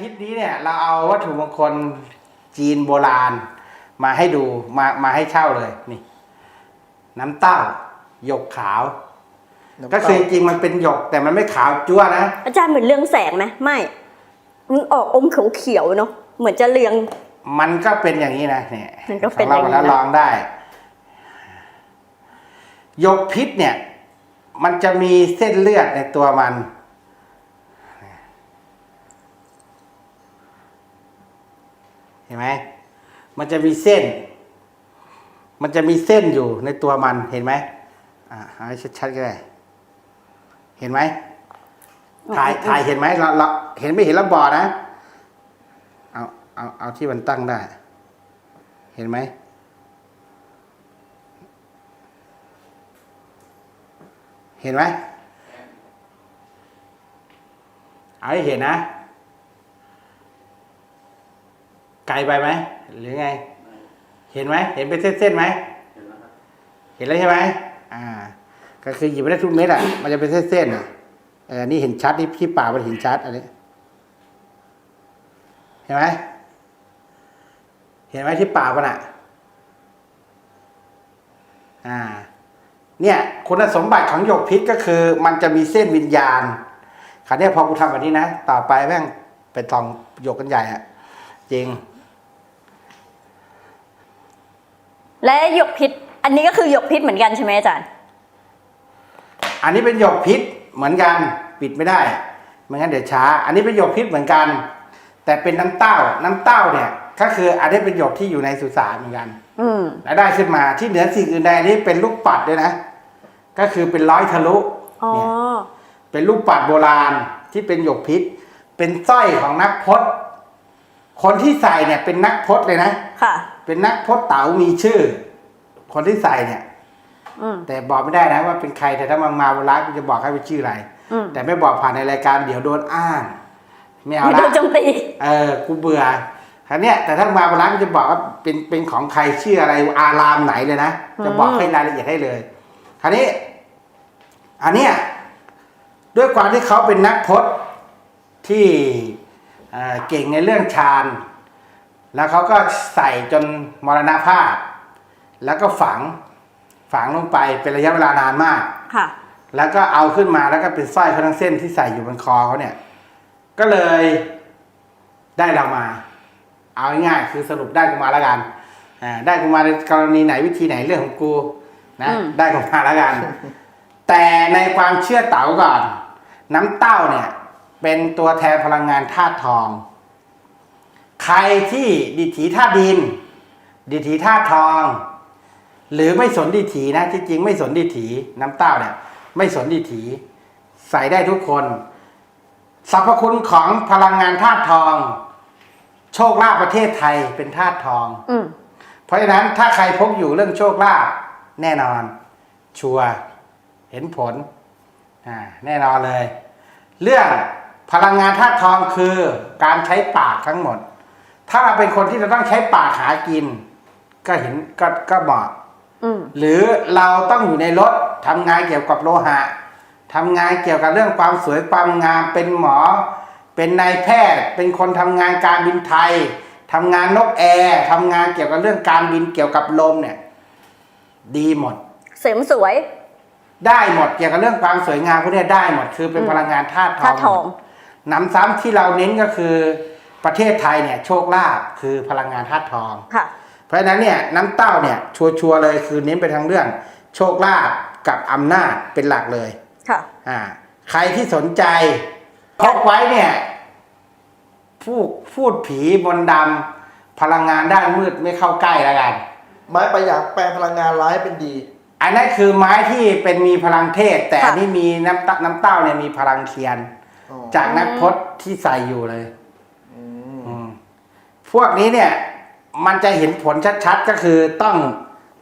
ทิตย์นี้เนี่ยเราเอาวัตถุมงคลจีนโบราณ มาให้ดูมามาให้เช่าเลยนี่ น้ำเต้าหยกขาว ก็คือจริงๆมันเป็นหยกแต่มันไม่ขาวจั่วนะ อาจารย์เหมือนเรืองแสงไหมไม่มันออกอมเขียวๆเนาะเหมือนจะเรือง มันก็เป็นอย่างนี้นะเนี่ยมันก็เป็นของเราอย่างนี้แล้วนะลองได้หยกพิษเนี่ย มันจะมีเส้นเลือดในตัวมัน เห็นไหมมันจะมีเส้น มันจะมีเส้นอยู่ในตัวมันเห็นไหมอ่าเอาให้ชัดๆก็ได้ เห็นไหมถ่ายถ่ายเห็นไหมเราเราเห็นไม่เห็นแล้วบอกนะ เอาเอาเอาที่มันตั้งได้ เห็นไหมเห็นไหมเอาให้เห็นนะ ไกลไปไหมหรือไง เห็นไหมเห็นเป็นเส้นๆไหมเห็นแล้วใช่ไหมอ่า ก็คือหยิบไม่ได้ทุกเม็ดอะ มันจะเป็นเส้นๆอะเออนี่เห็นชัดนี่พี่ป่ามันเห็นชัดอันนี้เห็นไหมเห็นไหมที่ป่ามันอะอ่า เนี่ยคุณสมบัติของหยกพิษก็คือ มันจะมีเส้นวิญญาณคราวนี้พอกูทำแบบนี้นะ ต่อไปแม่งเป็นทองหยกกันใหญ่อะจริง และหยกพิษ อันนี้ก็คือหยกพิษเหมือนกันใช่ไหมอาจารย์ อันนี้เป็นหยกพิษเหมือนกันปิดไม่ได้ไม่งั้นเดี๋ยวช้า อันนี้เป็นหยกพิษเหมือนกัน แต่เป็นน้ำเต้า น้ำเต้าเนี่ย ก็คืออันนี้เป็นหยกที่อยู่ในสุสานเหมือนกัน อืมและได้ขึ้นมาที่เหนือสิ่งอื่นใดอันนี้เป็นลูกปัดด้วยนะ ก็คือเป็นร้อยทะลุอ๋อเนี่ยเป็นลูกปัดโบราณที่เป็นหยกพิษ เป็นสร้อยของนักพจน์ คนที่ใส่เนี่ยเป็นนักพจน์เลยนะ ค่ะ เป็นนักพจน์เต๋ามีชื่อ คนที่ใส่เนี่ย อืม แต่บอกไม่ได้นะว่าเป็นใครแต่ถ้ามังมาเวลากูจะบอกให้เป็นชื่ออะไร อืม แต่ไม่บอกผ่านในรายการเดี๋ยวโดนอ้างไม่เอาไม่ละ โดนโจมตี เออ กูเบื่อคราวเนี้ยแต่ถ้ามาร้านก็จะบอกว่าเป็นเป็นของใครชื่ออะไรอารามไหนเลยนะ จะบอกให้รายละเอียดให้เลย คราวนี้ อันเนี้ยด้วยความที่เขาเป็นนักพจน์ที่ เอ่อเก่งในเรื่องฌานแล้วเขาก็ใส่จนมรณภาพ แล้วก็ฝังฝังลงไปเป็นระยะเวลานานมากค่ะ แล้วก็เอาขึ้นมาแล้วก็เป็นสร้อยเขาทั้งเส้นที่ใส่อยู่บนคอเขาเนี่ย ก็เลยได้เรามา เอาง่ายๆคือสรุปได้กูมาแล้วกันอ่าได้กูมาในกรณีไหนวิธีไหนเรื่องของกูนะอืมได้กูมาแล้วกัน แต่ในความเชื่อเต๋าก่อน น้ำเต้าเนี่ย เป็นตัวแทนพลังงานธาตุทอง ใครที่ดิถีธาตุดิน ดิถีธาตุทอง หรือไม่สนดิถีนะที่จริงไม่สนดิถีน้ำเต้าเนี่ยไม่สนดิถี ใส่ได้ทุกคนสรรพคุณของพลังงานธาตุทอง โชคลาภประเทศไทยเป็นธาตุทองอืมเพราะฉะนั้นถ้าใครพกอยู่เรื่องโชคลาภแน่นอน ชัวร์เห็นผลอ่าแน่นอนเลย เรื่อง พลังงานธาตุทองคือการใช้ปากทั้งหมด ถ้าเราเป็นคนที่จะต้องใช้ปากหากิน ก็เห็นก็ก็เหมาะอืมหรือเราต้องอยู่ในรถทำงานเกี่ยวกับโลหะทำงานเกี่ยวกับเรื่องความสวยความงามเป็นหมอ เป็นนายแพทย์ เป็นคนทำงานการบินไทยทำงานนกแอร์ทำงานเกี่ยวกับเรื่องการบินเกี่ยวกับลมเนี่ย ดีหมด เสริมสวย ได้หมดเกี่ยวกับเรื่องความสวยงามพวกเนี้ยได้หมดคือเป็นอืมพลังงานธาตุทธาองตุทอง หนำซ้ำที่เราเน้นก็คือประเทศไทยเนี่ยโชคลาภคือพลังงานธาตุทอง ค่ะ เพราะฉะนั้นเนี่ยน้ำเต้าเนี่ยชัวร์ๆเลยคือเน้นไปทางเรื่อง โชคลาภกับอำนาจเป็นหลักเลยค่ะ อ่าใครที่สนใจพกไว้เนี่ยพูดพูดผีมนต์ดำพลังงานด้านมืดไม่เข้าใกล้แล้วกัน ไม้ประหยัดแปลงพลังงานร้ายให้เป็นดี อันนั้นคือไม้ที่เป็นมีพลังเทศ แต่ค่ะอันนี้มีน้ำตน้ำเต้าเนี่ยมีพลังเคียนอ๋อ จากนักพจน์ที่ใส่อยู่เลยอืมอืมพวกนี้เนี่ย มันจะเห็นผลชัดๆก็คือต้อง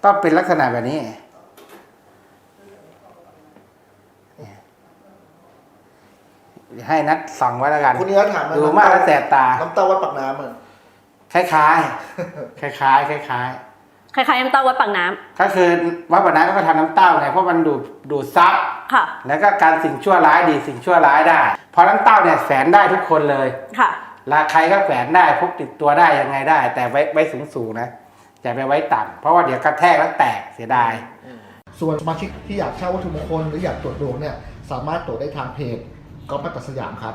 ต้องเป็นลักษณะแบบนี้ ให้นัดส่องไว้แล้วกันคุณนี้ถามดูมากแล้วแสบตา น้ำเต้าวัดปากน้ำอะคล้ายๆคล้ายๆคล้าย คล้ายๆน้ำเต้าวัดปากน้ำๆก็คือวัดปะนั้นก็ทำน้ำเต้าไงเพราะมันดูดดูดซับค่ะ แล้วก็การสิ่งชั่วร้ายดีสิ่งชั่วร้ายได้เพราะน้ำเต้าเนี่ยแฝนได้ทุกคนเลยค่ะ ราใครก็แฝนได้พกติดตัวได้ยังไงได้ แต่ไว้ไว้สูงสูงๆนะอย่าไปไว้ต่ำเพราะว่าเดี๋ยวกระแทกแล้วแตกเสียดาย ส่วนสมาชิกที่อยากเช่าวัตถุมงคลหรืออยากตรวจดวงเนี่ยสามารถตรวจได้ทางเพจก๊อฟมัตตสยามครับ